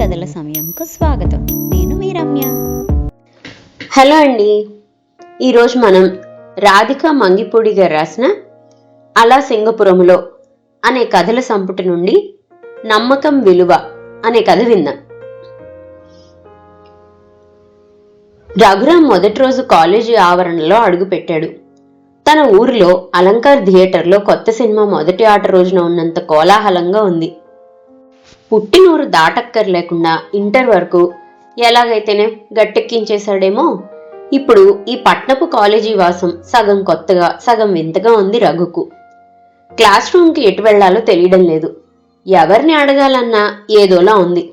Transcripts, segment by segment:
కథల సమయంకు స్వాగతం. నేను మీ రమ్య. హలో అండి. ఈరోజు మనం రాధిక మంగిపూడి గారు రాసిన అలా సింగపురములో అనే కథల సంపుటి నుండి నమ్మకం విలువ అనే కథ విందాం. రఘురామ్ మొదటి రోజు కాలేజీ ఆవరణలో అడుగుపెట్టాడు తన ఊరిలో అలంకార్ థియేటర్లో కొత్త సినిమా మొదటి ఆట రోజున ఉన్నంత కోలాహలంగా ఉంది. పుట్టినూరు దాటక్కర్లేకుండా ఇంటర్ వరకు ఎలాగైతేనే గట్టెక్కించేశాడేమో. ఇప్పుడు ఈ పట్నపు కాలేజీ వాసం సగం కొత్తగా సగం వింతగా ఉంది రఘుకు. క్లాస్ రూమ్కి ఎటు వెళ్ళాలో తెలియడం లేదు. ఎవరిని అడగాలన్నా ఏదోలా ఉంది.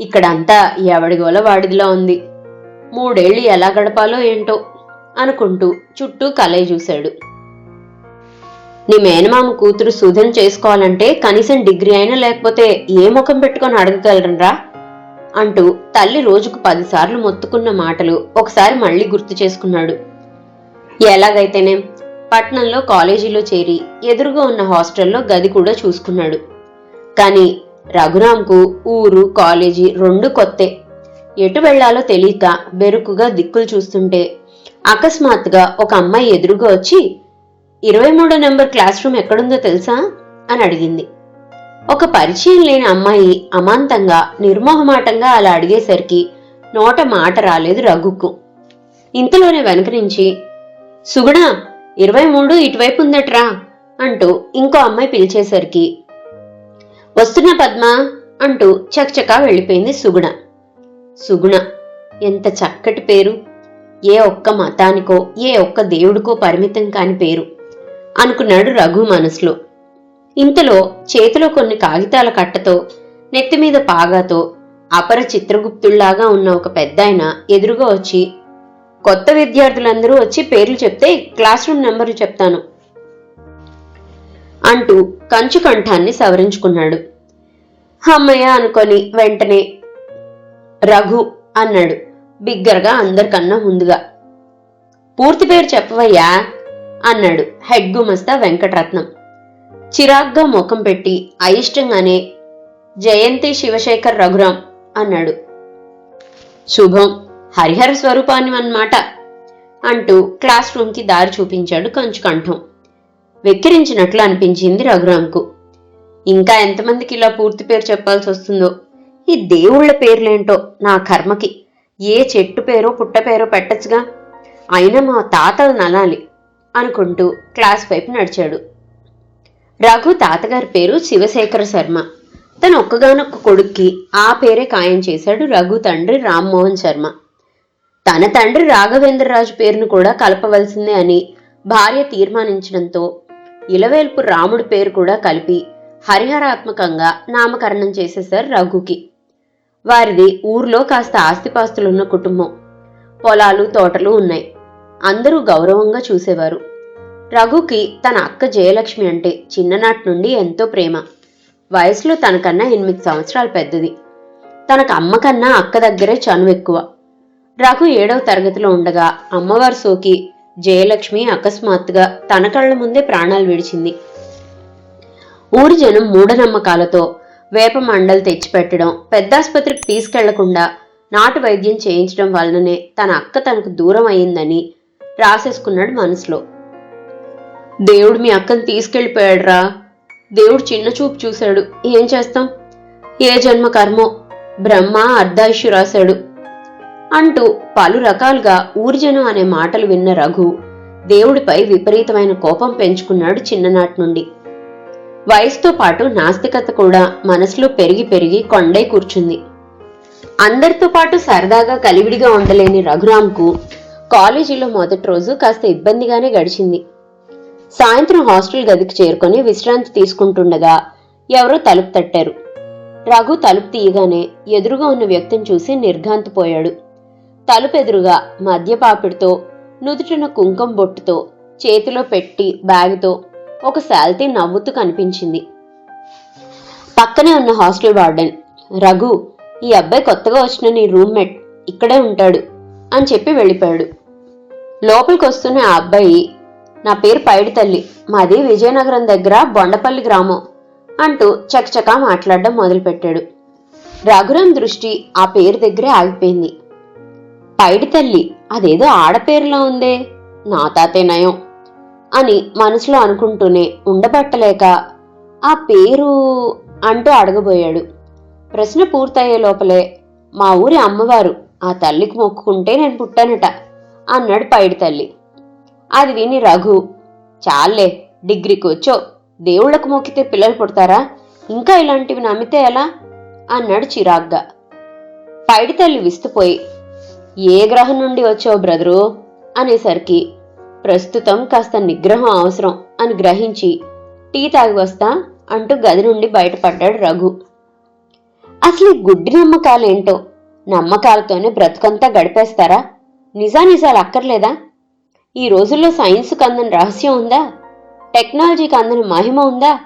ఇక్కడంతా ఎవడిగోల వాడిదిలా ఉంది. మూడేళ్ళు ఎలా గడపాలో ఏంటో అనుకుంటూ చుట్టూ కలయి చూశాడు. నీ మేనమామ కూతురు సుధన్ చేసుకోవాలంటే కనీసం డిగ్రీ అయినా లేకపోతే ఏ ముఖం పెట్టుకొని అడగగలరా అంటూ తల్లి రోజుకు పదిసార్లు మొత్తుకున్న మాటలు ఒకసారి మళ్ళీ గుర్తు చేసుకున్నాడు. ఎలాగైతేనే పట్నంలో కాలేజీలో చేరి ఎదురుగా ఉన్న హాస్టల్లో గది కూడా చూసుకున్నాడు. కానీ రఘురాంకు ఊరు కాలేజీ రెండు కొత్తే. ఎటు వెళ్ళాలో తెలియక బెరుకుగా దిక్కులు చూస్తుంటే అకస్మాత్తుగా ఒక అమ్మాయి ఎదురుగా వచ్చి ఇరవై మూడో నెంబర్ క్లాస్ రూమ్ ఎక్కడుందో తెలుసా? అని అడిగింది. ఒక పరిచయం లేని అమ్మాయి అమాంతంగా నిర్మోహమాటంగా అలా అడిగేసరికి నోట మాట రాలేదు రఘుకు. ఇంతలోనే వెనక నుంచి సుగుణ ఇరవై మూడు ఇటువైపు ఉందట్రా అంటూ ఇంకో అమ్మాయి పిలిచేసరికి వస్తున్న పద్మ అంటూ చకచకా వెళ్ళిపోయింది సుగుణ. సుగుణ ఎంత చక్కటి పేరు. ఏ ఒక్క మతానికో ఏ ఒక్క దేవుడికో పరిమితం కాని పేరు. అనుకున్నాడు రఘు మనసులో. ఇంతలో చేతిలో కొన్ని కాగితాల కట్టతో నెత్తిమీద పాగాతో అపర చిత్రగుప్తుల్లాగా ఉన్న ఒక పెద్దాయన ఎదురుగా వచ్చి కొత్త విద్యార్థులందరూ వచ్చి పేర్లు చెప్తే క్లాస్ రూమ్ నెంబర్లు చెప్తాను అంటూ కంచు కంఠాన్ని సవరించుకున్నాడు. అమ్మయ్య అనుకొని వెంటనే రఘు అన్నాడు బిగ్గరగా అందరికన్నా ముందుగా. పూర్తి పేరు చెప్పవయ్యా అన్నాడు హెడ్ గుమస్తా వెంకటరత్నం. చిరాగ్గా ముఖం పెట్టి అయిష్టంగానే జయంతి శివశేఖర్ రఘురాం అన్నాడు. శుభం హరిహర స్వరూపాన్ని అన్నమాట అంటూ క్లాస్ రూమ్కి దారి చూపించాడు కంచుకంఠం. వెక్కిరించినట్లు అనిపించింది రఘురాంకు. ఇంకా ఎంతమందికి ఇలా పూర్తి పేరు చెప్పాల్సి వస్తుందో? ఈ దేవుళ్ళ పేర్లేంటో నా కర్మకి? ఏ చెట్టు పేరో పుట్ట పేరో పెట్టచ్చుగా? అయినా మా తాతలు నలాలి. అనుకుంటూ క్లాస్ వైపు నడిచాడు. రఘు తాతగారి పేరు శివశేఖర శర్మ. తన ఒక్కగానొక్క కొడుక్కి ఆ పేరే ఖాయం చేశాడు రఘు తండ్రి రామ్మోహన్ శర్మ. తన తండ్రి రాఘవేంద్రరాజు పేరును కూడా కలపవలసిందే అని భార్య తీర్మానించడంతో ఇలవేల్పు రాముడి పేరు కూడా కలిపి హరిహరాత్మకంగా నామకరణం చేసేశారు రఘుకి. వారిది ఊర్లో కాస్త ఆస్తిపాస్తులున్న కుటుంబం. పొలాలు తోటలు ఉన్నాయి. అందరూ గౌరవంగా చూసేవారు. రఘుకి తన అక్క జయలక్ష్మి అంటే చిన్ననాటి నుండి ఎంతో ప్రేమ. వయసులో తనకన్నా ఎనిమిది సంవత్సరాలు పెద్దది. తనకు అమ్మ కన్నా అక్క దగ్గరే చనువు ఎక్కువ. రఘు ఏడవ తరగతిలో ఉండగా అమ్మవారి సోకి జయలక్ష్మి అకస్మాత్తుగా తన కళ్ళ ముందే ప్రాణాలు విడిచింది. ఊరి జనం మూఢనమ్మకాలతో వేప మండలు తెచ్చిపెట్టడం పెద్దాసుపత్రికి తీసుకెళ్ళకుండా నాటు వైద్యం చేయించడం వలననే తన అక్క తనకు దూరం అయిందని రాసేసుకున్నాడు మనసులో. దేవుడు మీ అక్కను తీసుకెళ్ళిపోయాడురా. దేవుడు చిన్న చూపు చూశాడు. ఏం చేస్తాం? ఏ జన్మ కర్మో? బ్రహ్మ అర్ధాయుషు రాశాడు. అంటూ పలు రకాలుగా ఊరిజనం అనే మాటలు విన్న రఘు దేవుడిపై విపరీతమైన కోపం పెంచుకున్నాడు చిన్ననాటి నుండి. వయసుతో పాటు నాస్తికత కూడా మనసులో పెరిగి పెరిగి కొండై కూర్చుంది. అందరితో పాటు సరదాగా కలివిడిగా ఉండలేని రఘురాంకు కాలేజీలో మొదటి రోజు కాస్త ఇబ్బందిగానే గడిచింది. సాయంత్రం హాస్టల్ గదికి చేరుకొని విశ్రాంతి తీసుకుంటుండగా ఎవరో తలుపు తట్టారు. రఘు తలుపు తీయగానే ఎదురుగా ఉన్న వ్యక్తిని చూసి నిర్ఘాంతపోయాడు. తలుపెదురుగా మద్యపాపిడితో నుదుటిన కుంకం బొట్టుతో చేతిలో పెట్టి బ్యాగుతో ఒక శాల్తీ నవ్వుతూ కనిపించింది. పక్కనే ఉన్న హాస్టల్ వార్డెన్ రఘు ఈ అబ్బాయి కొత్తగా వచ్చిన నీ రూమ్మేట్ ఇక్కడే ఉంటాడు. అని చెప్పి వెళ్ళిపోయాడు. లోపలికి వస్తున్న ఆ అబ్బాయి నా పేరు పైడి తల్లి మాది విజయనగరం దగ్గర బొండపల్లి గ్రామం అంటూ చకచకా మాట్లాడడం మొదలుపెట్టాడు. రఘురాం దృష్టి ఆ పేరు దగ్గరే ఆగిపోయింది. పైడి తల్లి అదేదో ఆడపేరులో ఉందే నా తాతే నయం అని మనసులో అనుకుంటూనే ఉండబట్టలేక ఆ పేరు అంటూ అడగబోయాడు. ప్రశ్న పూర్తయ్యే లోపలే మా ఊరి అమ్మవారు ఆ తల్లికి మొక్కుకుంటే నేను పుట్టానట అన్నాడు పైడి తల్లి. అది విని రఘు చాలే డిగ్రీకి వచ్చో దేవుళ్ళకు మొక్కితే పిల్లలు పుడతారా? ఇంకా ఇలాంటివి నమ్మితే ఎలా? అన్నాడు చిరాగ్గా. పైడి తల్లి విస్తుపోయి ఏ గ్రహం నుండి వచ్చావు బ్రదరు? అనేసరికి ప్రస్తుతం కాస్త నిగ్రహం అవసరం అని గ్రహించి టీ తాగి వస్తా అంటూ గది నుండి బయటపడ్డాడు రఘు. అసలు గుడ్డి నమ్మకాలేంటో? నమ్మకాలతోనే బ్రతుకంతా గడిపేస్తారా? నిజానిజాలు అక్కర్లేదా? ఈ రోజుల్లో సైన్స్కి అందని రహస్యం ఉందా? టెక్నాలజీకి అందని మహిమ ఉందా?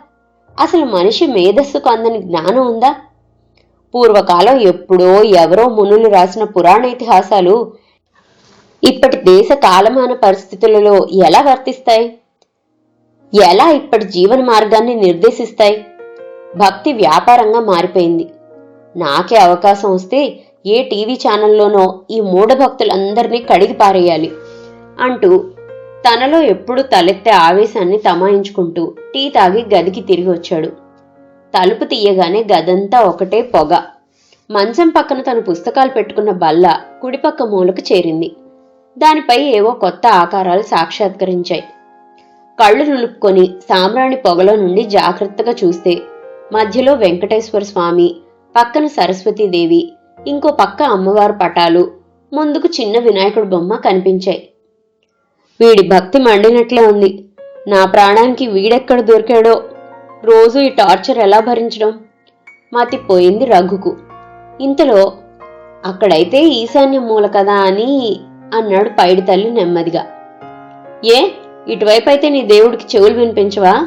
అసలు మనిషి మేధస్సుకు అందని జ్ఞానం ఉందా? పూర్వకాలం ఎప్పుడో ఎవరో మునులు రాసిన పురాణ ఇతిహాసాలు ఇప్పటి దేశ కాలమాన పరిస్థితులలో ఎలా వర్తిస్తాయి? ఎలా ఇప్పటి జీవన మార్గాన్ని నిర్దేశిస్తాయి? భక్తి వ్యాపారంగా మారిపోయింది. నాకే అవకాశం వస్తే ఏ టీవీ ఛానల్లోనో ఈ మూఢభక్తులందరినీ కడిగి పారేయాలి అంటూ తనలో ఎప్పుడూ తలెత్తే ఆవేశాన్ని తమాయించుకుంటూ టీ తాగి గదికి తిరిగి వచ్చాడు. తలుపు తీయగానే గదంతా ఒకటే పొగ. మంచం పక్కన తన పుస్తకాలు పెట్టుకున్న బల్ల కుడిపక్క మూలకు చేరింది. దానిపై ఏవో కొత్త ఆకారాలు సాక్షాత్కరించాయి. కళ్ళు నులుపుకొని సామ్రాణి పొగలో నుండి జాగ్రత్తగా చూస్తే మధ్యలో వెంకటేశ్వర స్వామి పక్కన సరస్వతీదేవి ఇంకో పక్క అమ్మవారు పటాలు ముందుకు చిన్న వినాయకుడి బొమ్మ కనిపించాయి. వీడి భక్తి మండినట్లే ఉంది. నా ప్రాణానికి వీడెక్కడ దొరికాడో? రోజు ఈ టార్చర్ ఎలా భరించడం? మతిపోయింది రఘుకు. ఇంతలో అక్కడైతే ఈశాన్య మూల కదా అని అన్నాడు పైడి తల్లి నెమ్మదిగా. ఏ ఇటువైపు అయితే నీ దేవుడికి చెవులు వినిపించవా?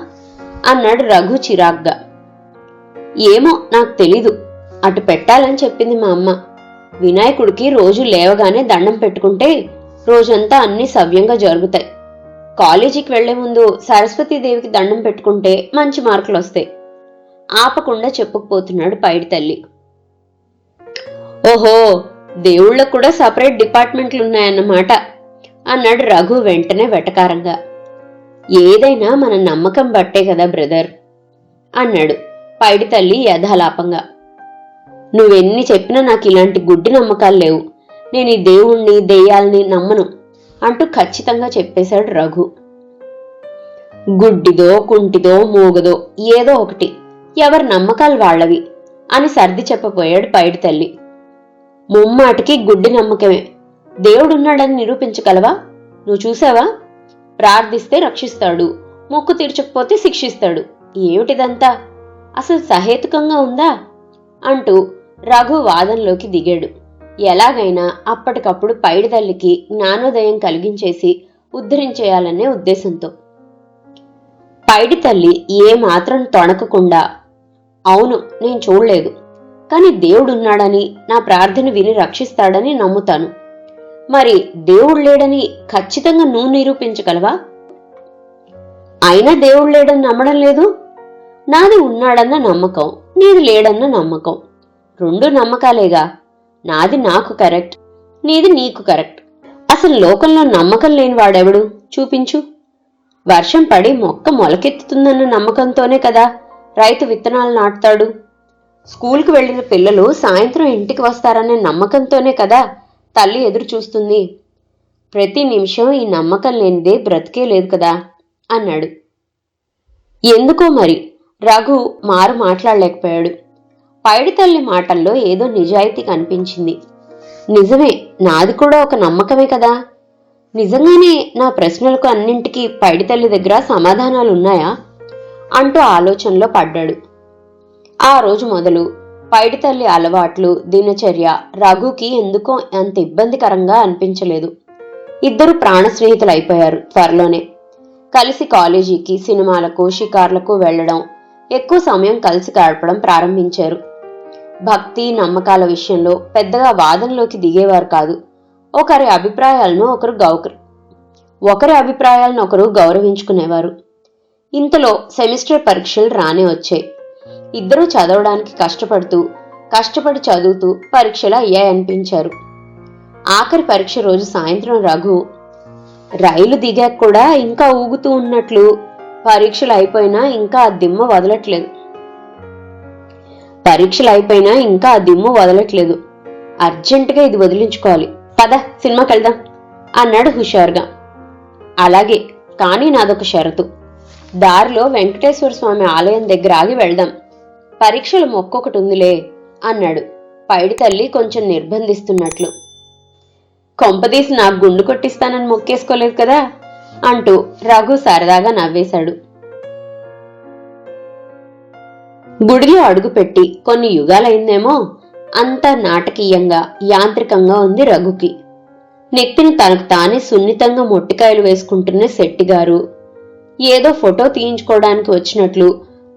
అన్నాడు రఘు చిరాగ్గా. ఏమో నాకు తెలీదు. అటు పెట్టాలని చెప్పింది మా అమ్మ. వినాయకుడికి రోజు లేవగానే దండం పెట్టుకుంటే రోజంతా అన్ని సవ్యంగా జరుగుతాయి. కాలేజీకి వెళ్ళే ముందు సరస్వతీదేవికి దండం పెట్టుకుంటే మంచి మార్కులు వస్తాయి. ఆపకుండా చెప్పుకుపోతున్నాడు పైడి తల్లి. ఓహో దేవుళ్ళకు కూడా సపరేట్ డిపార్ట్మెంట్లు ఉన్నాయన్నమాట అన్నాడు రఘు వెంటనే వెటకారంగా. ఏదైనా మన నమ్మకం బట్టే కదా బ్రదర్ అన్నాడు పైడి తల్లి యథాలాపంగా. నువ్వెన్ని చెప్పినా నాకు ఇలాంటి గుడ్డి నమ్మకాలు లేవు. నేను ఈ దేవుణ్ణి దెయ్యాల్ని నమ్మను అంటూ ఖచ్చితంగా చెప్పేశాడు రఘు. గుడ్డిదో కుంటిదో మూగదో ఏదో ఒకటి. ఎవరి నమ్మకాలు వాళ్ళవి అని సర్ది చెప్పబోయాడు పైడి తల్లి. ముమ్మాటికి గుడ్డి నమ్మకమే. దేవుడున్నాడని నిరూపించగలవా? నువ్వు చూసావా? ప్రార్థిస్తే రక్షిస్తాడు. మొక్కు తీర్చకపోతే శిక్షిస్తాడు. ఏమిటిదంతా? అసలు సహేతుకంగా ఉందా? అంటూ రఘు వాదనలోకి దిగాడు. ఎలాగైనా అప్పటికప్పుడు పైడి తల్లికి జ్ఞానోదయం కలిగించేసి ఉద్ధరించేయాలనే ఉద్దేశంతో. పైడి తల్లి ఏ మాత్రం తొణకకుండా అవును నేను చూడలేదు. కానీ దేవుడున్నాడని నా ప్రార్థన విని రక్షిస్తాడని నమ్ముతాను. మరి దేవుడు లేడని ఖచ్చితంగా నువ్వు నిరూపించగలవా? అయినా దేవుడు లేడని నమ్మడం లేదు? నాది ఉన్నాడన్న నమ్మకం నీది లేడన్న నమ్మకం. రెండు నమ్మకాలేగా. నాది నాకు కరెక్ట్ నీది నీకు కరెక్ట్. అసలు లోకంలో నమ్మకం లేని వాడెవడు? చూపించు. వర్షం పడి మొక్క మొలకెత్తుతుందన్న నమ్మకంతోనే కదా రైతు విత్తనాలు నాటుతాడు. స్కూల్కి వెళ్ళిన పిల్లలు సాయంత్రం ఇంటికి వస్తారనే నమ్మకంతోనే కదా తల్లి ఎదురు చూస్తుంది. ప్రతి నిమిషం ఈ నమ్మకం లేనిదే బ్రతికే లేదు కదా అన్నాడు. ఎందుకో మరి? రఘు మారు మాట్లాడలేకపోయాడు. పైడి తల్లి మాటల్లో ఏదో నిజాయితీ కనిపించింది. నిజమే నాది కూడా ఒక నమ్మకమే కదా. నిజంగానే నా ప్రశ్నలకు అన్నింటికీ పైడి తల్లి దగ్గర సమాధానాలు ఉన్నాయా అంటూ ఆలోచనలో పడ్డాడు. ఆ రోజు మొదలు పైడి తల్లి అలవాట్లు దినచర్య రఘుకి ఎందుకో అంత ఇబ్బందికరంగా అనిపించలేదు. ఇద్దరు ప్రాణ స్నేహితులు అయిపోయారు త్వరలోనే. కలిసి కాలేజీకి సినిమాలకు షికార్లకు వెళ్ళడం ఎక్కువ సమయం కలిసి గడపడం ప్రారంభించారు. భక్తి నమ్మకాల విషయంలో పెద్దగా వాదనలోకి దిగేవారు కాదు. ఒకరి అభిప్రాయాలను ఒకరు గౌకరు ఒకరి అభిప్రాయాలను ఒకరు గౌరవించుకునేవారు. ఇంతలో సెమిస్టర్ పరీక్షలు రానే వచ్చాయి. ఇద్దరూ చదవడానికి కష్టపడుతూ కష్టపడి చదువుతూ పరీక్షలు అయ్యాయనిపించారు. ఆఖరి పరీక్ష రోజు సాయంత్రం రఘు రైలు దిగాక కూడా ఇంకా ఊగుతూ ఉన్నట్లు పరీక్షలు అయిపోయినా ఇంకా ఆ దిమ్మ వదలట్లేదు. పరీక్షలు అయిపోయినా ఇంకా ఆ దిమ్ము వదలట్లేదు. అర్జెంటుగా ఇది వదిలించుకోవాలి. పద సినిమాకి వెళ్దాం అన్నాడు హుషారుగా. అలాగే కానీ నాదొక షరతు. దారిలో వెంకటేశ్వర స్వామి ఆలయం దగ్గర ఆగి వెళ్దాం. పరీక్షలు మొక్కొకటి ఉందిలే అన్నాడు. పైడి తల్లి కొంచెం నిర్బంధిస్తున్నట్లు. కొంపదీసి నాకు గుండు కొట్టిస్తానని మొక్కేసుకోలేదు కదా అంటూ రఘు సరదాగా నవ్వేశాడు. గుడిలో అడుగుపెట్టి కొన్ని యుగాలైందేమో అంత నాటకీయంగా యాంత్రికంగా ఉంది రఘుకి. నెత్తిని తనకు తానే సున్నితంగా మొట్టికాయలు వేసుకుంటున్న శెట్టిగారు. ఏదో ఫోటో తీయించుకోవడానికి వచ్చినట్లు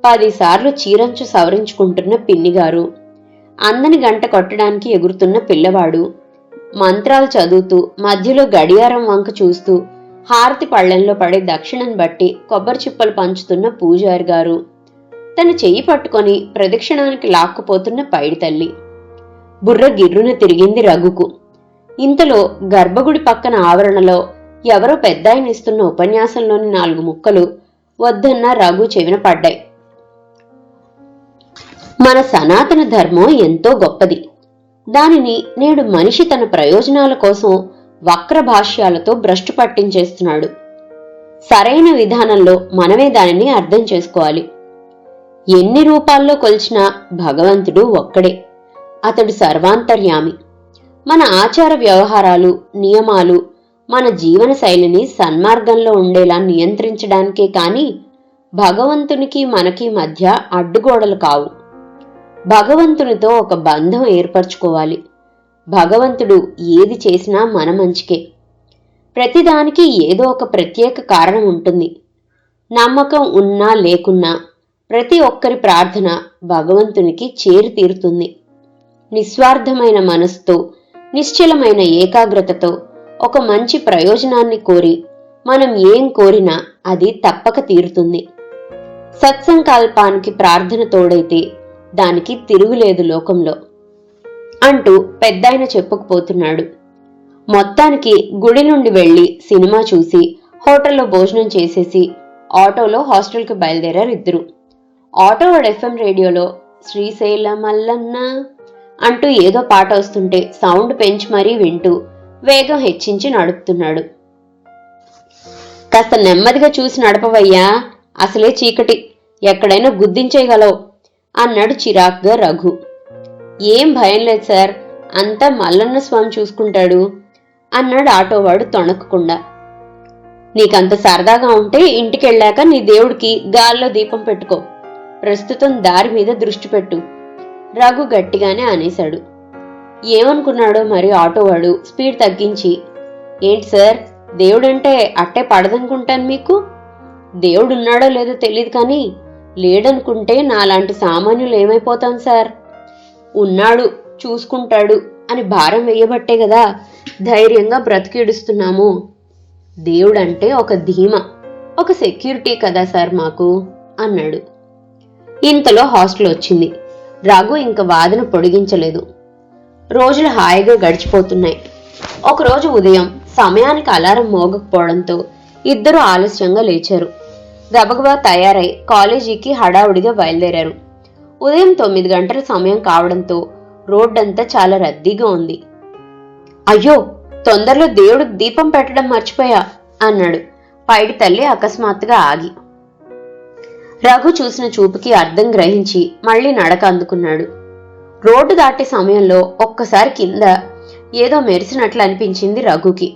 పదిసార్లు చీరంచు సవరించుకుంటున్న పిన్నిగారు. అందని గంట కొట్టడానికి ఎగురుతున్న పిల్లవాడు. మంత్రాలు చదువుతూ మధ్యలో గడియారం వంక చూస్తూ హారతి పళ్ళెంలో పడే దక్షిణను బట్టి కొబ్బరి చిప్పలు పంచుతున్న పూజారి గారు. తన చెయ్యి పట్టుకొని ప్రదక్షిణానికి లాక్కుపోతున్న పైడి తల్లి. బుర్ర గిర్రున తిరిగింది రఘుకు. ఇంతలో గర్భగుడి పక్కన ఆవరణలో ఎవరో పెద్దాయనిస్తున్న ఉపన్యాసంలోని నాలుగు ముక్కలు వద్దన్న రఘు చెవిన పడ్డాయి. మన సనాతన ధర్మం ఎంతో గొప్పది. దానిని నేడు మనిషి తన ప్రయోజనాల కోసం వక్ర భాష్యాలతో భ్రష్టు పట్టించేస్తున్నాడు. సరైన విధానంలో మనమే దానిని అర్థం చేసుకోవాలి. ఎన్ని రూపాల్లో కొలిచినా భగవంతుడు ఒక్కడే. అతడు సర్వాంతర్యామి. మన ఆచార వ్యవహారాలు నియమాలు మన జీవన శైలిని సన్మార్గంలో ఉండేలా నియంత్రించడానికే కాని భగవంతునికి మనకి మధ్య అడ్డుగోడలు కావు. భగవంతునితో ఒక బంధం ఏర్పరచుకోవాలి. భగవంతుడు ఏది చేసినా మన మంచికే. ప్రతిదానికి ఏదో ఒక ప్రత్యేక కారణం ఉంటుంది. నమ్మకం ఉన్నా లేకున్నా ప్రతి ఒక్కరి ప్రార్థన భగవంతునికి చేరి తీరుతుంది. నిస్వార్థమైన మనస్సుతో నిశ్చలమైన ఏకాగ్రతతో ఒక మంచి ప్రయోజనాన్ని కోరి మనం ఏం కోరినా అది తప్పక తీరుతుంది. సత్సంకల్పానికి ప్రార్థన తోడైతే దానికి తిరుగులేదు లోకంలో. అంటూ పెద్దాయన చెప్పుకుపోతున్నాడు. మొత్తానికి గుడి నుండి వెళ్ళి సినిమా చూసి హోటల్లో భోజనం చేసేసి ఆటోలో హాస్టల్కి బయలుదేరారు ఇద్దరు. ఆటో వాడు ఎఫ్ఎం రేడియోలో శ్రీశైల మల్లన్న అంటూ ఏదో పాట వస్తుంటే సౌండ్ పెంచి మరీ వింటూ వేగం హెచ్చించి నడుపుతున్నాడు. కాస్త నెమ్మదిగా చూసి నడపవయ్యా అసలే చీకటి ఎక్కడైనా గుద్దించేయగలవు అన్నాడు చిరాక్గా రఘు. ఏం భయం లేదు సార్ అంతా మల్లన్న స్వామి చూసుకుంటాడు అన్నాడు ఆటోవాడు తొణకకుండా. నీకంత సరదాగా ఉంటే ఇంటికెళ్ళాక నీ దేవుడికి గాల్లో దీపం పెట్టుకో. ప్రస్తుతం దారి మీద దృష్టి పెట్టు. రఘు గట్టిగానే అనేశాడు. ఏమనుకున్నాడో మరి ఆటోవాడు స్పీడ్ తగ్గించి ఏంటి సార్ దేవుడంటే అట్టే పడదనుకుంటాను మీకు? దేవుడున్నాడో లేదో తెలియదు కానీ లేడనుకుంటే నాలాంటి సామాన్యులు ఏమైపోతాం సార్? ఉన్నాడు చూసుకుంటాడు అని భారం వేయబట్టే కదా ధైర్యంగా బ్రతికిడుస్తున్నాము. దేవుడంటే ఒక ధీమ ఒక సెక్యూరిటీ కదా సార్ మాకు అన్నాడు. ఇంతలో హాస్టల్ వచ్చింది. రఘు ఇంక వాదన పొడిగించలేదు. రోజులు హాయిగా గడిచిపోతున్నాయి. ఒకరోజు ఉదయం సమయానికి అలారం మోగకపోవడంతో ఇద్దరు ఆలస్యంగా లేచారు. గబగబా తయారై కాలేజీకి హడావుడిగా బయలుదేరారు. ఉదయం తొమ్మిది గంటల సమయం కావడంతో రోడ్డంతా చాలా రద్దీగా ఉంది. అయ్యో తొందరలో దేవుడు దీపం పెట్టడం మర్చిపోయా అన్నాడు. పైడి తల్లి అకస్మాత్తుగా ఆగి. రఘు చూసిన చూపుకి అర్థం గ్రహించి మళ్ళీ నడక అందుకున్నాడు. రోడ్డు దాటే సమయంలో ఒక్కసారి కింద ఏదో మెరిసినట్లు అనిపించింది రఘుకి.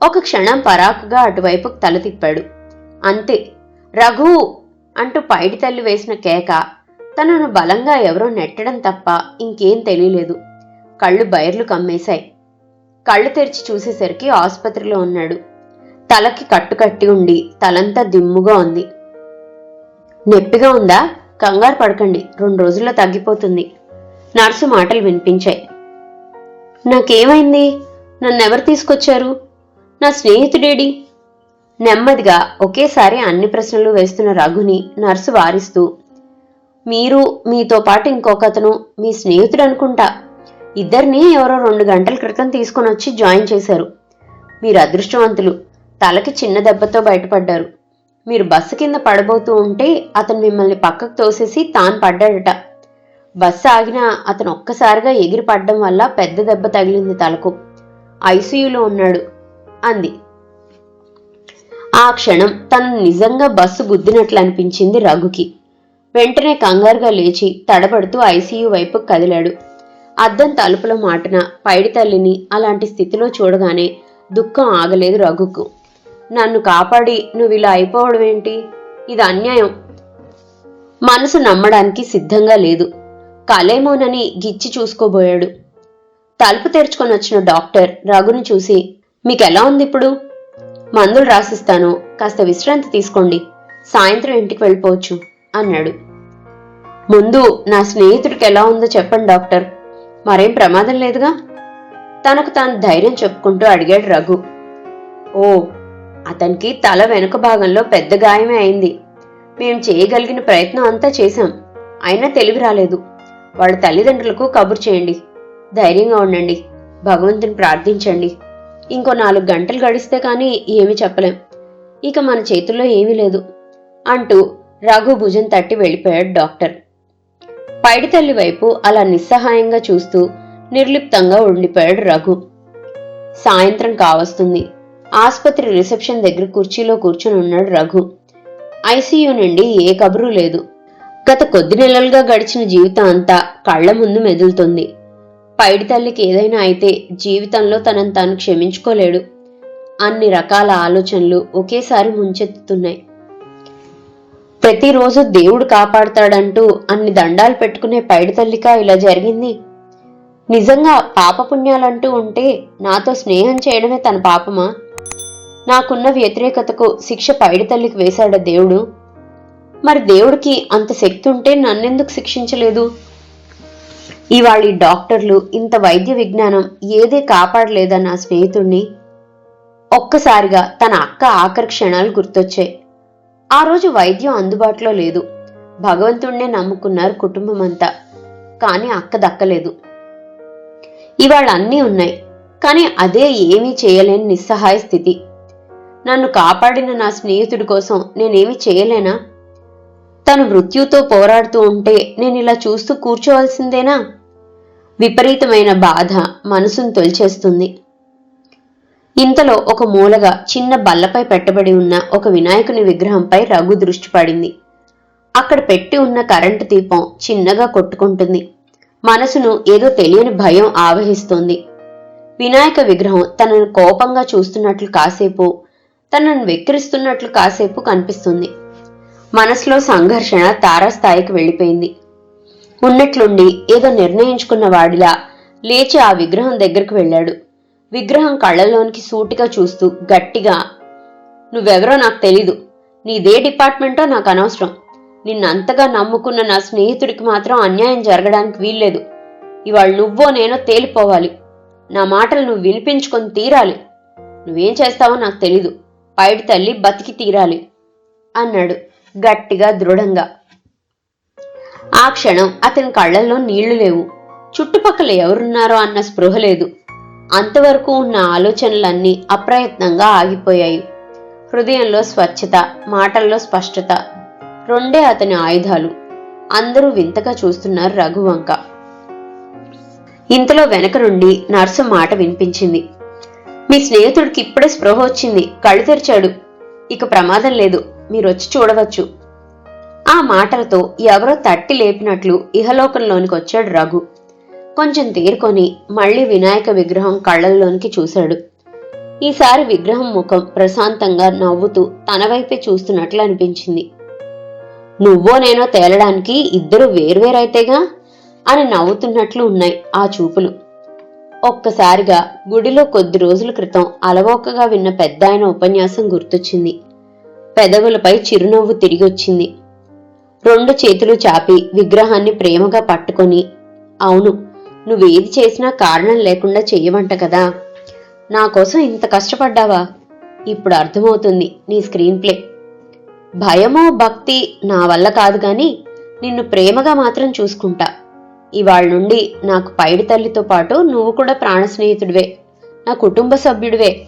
ఒక క్షణం పరాకుగా అటువైపుకు తల తిప్పాడు. అంతే రఘు అంటూ పైడి తల్లి వేసిన కేక తనను బలంగా ఎవరో నెట్టడం తప్ప ఇంకేం తెలియలేదు. కళ్ళు బైర్లు కమ్మేశాయి. కళ్ళు తెరిచి చూసేసరికి ఆసుపత్రిలో ఉన్నాడు. తలకి కట్టుకట్టి ఉండి తలంతా దిమ్ముగా ఉంది. నొప్పిగా ఉందా? కంగారు పడకండి. రెండు రోజుల్లో తగ్గిపోతుంది. నర్సు మాటలు వినిపించాయి. నాకేమైంది? నన్నెవరు తీసుకొచ్చారు? నా స్నేహితుడేడి? నెమ్మదిగా ఒకేసారి అన్ని ప్రశ్నలు వేస్తున్న రఘుని నర్సు వారిస్తూ మీరు మీతో పాటు ఇంకొకతను మీ స్నేహితుడు అనుకుంటా. ఇద్దరిని ఎవరో రెండు గంటల క్రితం తీసుకొని వచ్చి జాయిన్ చేశారు. మీరు అదృష్టవంతులు. తలకి చిన్న దెబ్బతో బయటపడ్డారు. మీరు బస్సు కింద పడబోతూ ఉంటే అతను మిమ్మల్ని పక్కకు తోసేసి తాను పడ్డాడట. బస్సు ఆగినా అతను ఒక్కసారిగా ఎగిరి పడ్డం వల్ల పెద్ద దెబ్బ తగిలింది తలకు. ఐసీయూలో ఉన్నాడు అంది. ఆ క్షణం తను నిజంగా బస్సు గుద్దినట్లు అనిపించింది రఘుకి. వెంటనే కంగారుగా లేచి తడబడుతూ ఐసీయూ వైపు కదిలాడు. అద్దం తలుపుల మాటన పైడి తల్లిని అలాంటి స్థితిలో చూడగానే దుఃఖం ఆగలేదు రఘుకు. నన్ను కాపాడి నువ్వు ఇలా అయిపోవడం ఏంటి? ఇది అన్యాయం. మనసు నమ్మడానికి సిద్ధంగా లేదు. కలేమోనని గిచ్చి చూసుకోబోయాడు. తలుపు తెరుచుకొని వచ్చిన డాక్టర్ రఘుని చూసి మీకెలా ఉంది ఇప్పుడు? మందులు రాసిస్తాను. కాస్త విశ్రాంతి తీసుకోండి. సాయంత్రం ఇంటికి వెళ్ళిపోవచ్చు అన్నాడు. ముందు నా స్నేహితుడికి ఎలా ఉందో చెప్పండి డాక్టర్. మరేం ప్రమాదం లేదుగా? తనకు తాను ధైర్యం చెప్పుకుంటూ అడిగాడు రఘు ఓ అతనికి తల వెనుక భాగంలో పెద్ద గాయమే అయింది. మేం చేయగలిగిన ప్రయత్నం అంతా చేశాం. అయినా తెలివి రాలేదు. వాళ్ళ తల్లిదండ్రులకు కబురు చేయండి. ధైర్యంగా ఉండండి. భగవంతుని ప్రార్థించండి. ఇంకో నాలుగు గంటలు గడిస్తే కానీ ఏమీ చెప్పలేం. ఇక మన చేతుల్లో ఏమీ లేదు అంటూ రఘు భుజం తట్టి వెళ్ళిపోయాడు డాక్టర్. పైడి తల్లి వైపు అలా నిస్సహాయంగా చూస్తూ నిర్లిప్తంగా ఉండిపోయాడు రఘు. సాయంత్రం కావస్తుంది. ఆసుపత్రి రిసెప్షన్ దగ్గర కుర్చీలో కూర్చుని ఉన్నాడు రఘు. ఐసీయూ నుండి ఏ కబురు లేదు. గత కొద్ది నెలలుగా గడిచిన జీవితం అంతా కళ్ళ ముందు మెదులుతుంది. పైడి తల్లికి ఏదైనా అయితే జీవితంలో తనను తాను క్షమించుకోలేడు. అన్ని రకాల ఆలోచనలు ఒకేసారి ముంచెత్తుతున్నాయి. ప్రతిరోజు దేవుడు కాపాడుతాడంటూ అన్ని దండాలు పెట్టుకునే పైడి తల్లిక ఇలా జరిగింది? నిజంగా పాపపుణ్యాలంటూ ఉంటే నాతో స్నేహం చేయడమే తన పాపమా? నాకున్న వ్యతిరేకతకు శిక్ష పైడితల్లికి వేశాడా దేవుడు. మరి దేవుడికి అంత శక్తి ఉంటే నన్నెందుకు శిక్షించలేదు? ఇవాళ ఈ డాక్టర్లు ఇంత వైద్య విజ్ఞానం ఏదే కాపాడలేదా నా స్నేహితుణ్ణి? ఒక్కసారిగా తన అక్క ఆఖరి క్షణాలు గుర్తొచ్చాయి. ఆ రోజు వైద్యం అందుబాటులో లేదు. భగవంతుణ్ణే నమ్ముకున్నారు కుటుంబం అంతా కానీ అక్క దక్కలేదు. ఇవాళ అన్నీ ఉన్నాయి. కానీ అదే ఏమీ చేయలేని నిస్సహాయ స్థితి. నన్ను కాపాడిన నా స్నేహితుడి కోసం నేనేమి చేయలేనా? తను మృత్యుతో పోరాడుతూ ఉంటే నేను ఇలా చూస్తూ కూర్చోవలసిందేనా? విపరీతమైన బాధ మనసును తొలిచేస్తుంది. ఇంతలో ఒక మూలగా చిన్న బల్లపై పెట్టబడి ఉన్న ఒక వినాయకుని విగ్రహంపై రఘు దృష్టి పడింది. అక్కడ పెట్టి ఉన్న కరెంటు దీపం చిన్నగా కొట్టుకుంటుంది. మనసును ఏదో తెలియని భయం ఆవహిస్తోంది. వినాయక విగ్రహం తనను కోపంగా చూస్తున్నట్లు కాసేపు తనను వెక్కిరిస్తున్నట్లు కాసేపు కనిపిస్తుంది. మనసులో సంఘర్షణ తారాస్థాయికి వెళ్ళిపోయింది. ఉన్నట్లుండి ఏదో నిర్ణయించుకున్న వాడిలా లేచి ఆ విగ్రహం దగ్గరకు వెళ్ళాడు. విగ్రహం కళ్ళలోనికి సూటిగా చూస్తూ గట్టిగా నువ్వెవరో నాకు తెలీదు. నీదే డిపార్ట్మెంటో నాకు అనవసరం. నిన్నంతగా నమ్ముకున్న నా స్నేహితుడికి మాత్రం అన్యాయం జరగడానికి వీల్లేదు. ఇవాళ నువ్వో నేనో తేలిపోవాలి. నా మాటలు నువ్వు వినిపించుకొని తీరాలి. నువ్వేం చేస్తావో నాకు తెలీదు. పైడి తల్లి బతికి తీరాలి అన్నాడు గట్టిగా దృఢంగా. ఆ క్షణం అతని కళ్ళల్లో నీళ్ళు లేవు. చుట్టుపక్కల ఎవరున్నారో అన్న స్పృహ లేదు. అంతవరకు ఉన్న ఆలోచనలన్నీ అప్రయత్నంగా ఆగిపోయాయి. హృదయంలో స్వచ్ఛత మాటల్లో స్పష్టత రెండే అతని ఆయుధాలు. అందరూ వింతగా చూస్తున్నారు రఘువంక. ఇంతలో వెనక నుండి నర్సు మాట వినిపించింది. మీ స్నేహితుడికి ఇప్పుడే స్పృహ వచ్చింది. కళ్ళు తెరిచాడు. ఇక ప్రమాదం లేదు. మీరొచ్చి చూడవచ్చు. ఆ మాటలతో ఎవరో తట్టి లేపినట్లు ఇహలోకంలోనికి వచ్చాడు రఘు. కొంచెం తేరుకొని మళ్ళీ వినాయక విగ్రహం కళ్ళల్లోనికి చూశాడు. ఈసారి విగ్రహం ముఖం ప్రశాంతంగా నవ్వుతూ తన వైపే చూస్తున్నట్లు అనిపించింది. నువ్వో నేనో తేలడానికి ఇద్దరు వేర్వేరైతేగా అని నవ్వుతున్నట్లు ఉన్నాయి ఆ చూపులు. ఒక్కసారిగా గుడిలో కొద్ది రోజుల క్రితం అలవోకగా విన్న పెద్ద ఆయన ఉపన్యాసం గుర్తొచ్చింది. పెదవులపై చిరునవ్వు తిరిగొచ్చింది. రెండు చేతులు చాపి విగ్రహాన్ని ప్రేమగా పట్టుకొని అవును నువ్వేది చేసినా కారణం లేకుండా చేయమంట కదా. నా కోసం ఇంత కష్టపడ్డావా? ఇప్పుడు అర్థమవుతుంది నీ స్క్రీన్ ప్లే. భయమో భక్తి నా వల్ల కాదు గాని నిన్ను ప్రేమగా మాత్రం చూసుకుంటా. ఇవాళ నుండి నాకు పైడి తల్లితో పాటు నువ్వు కూడా ప్రాణ స్నేహితుడివే నా కుటుంబ సభ్యుడివే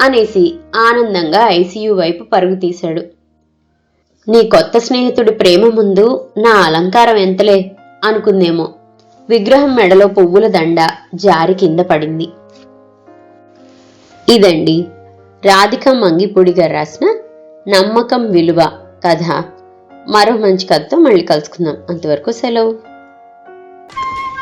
అనేసి ఆనందంగా ఐసీయూ వైపు పరుగు తీశాడు. నీ కొత్త స్నేహితుడి ప్రేమ ముందు నా అలంకారం ఎంతలే అనుకుందేమో. విగ్రహం మెడలో పువ్వుల దండ జారి కింద పడింది. ఇదండి రాధిక మంగిపూడి గారు రాసిన నమ్మకం విలువ కథ. మరో మంచి కథతో మళ్ళీ కలుసుకుందాం. అంతవరకు సెలవు.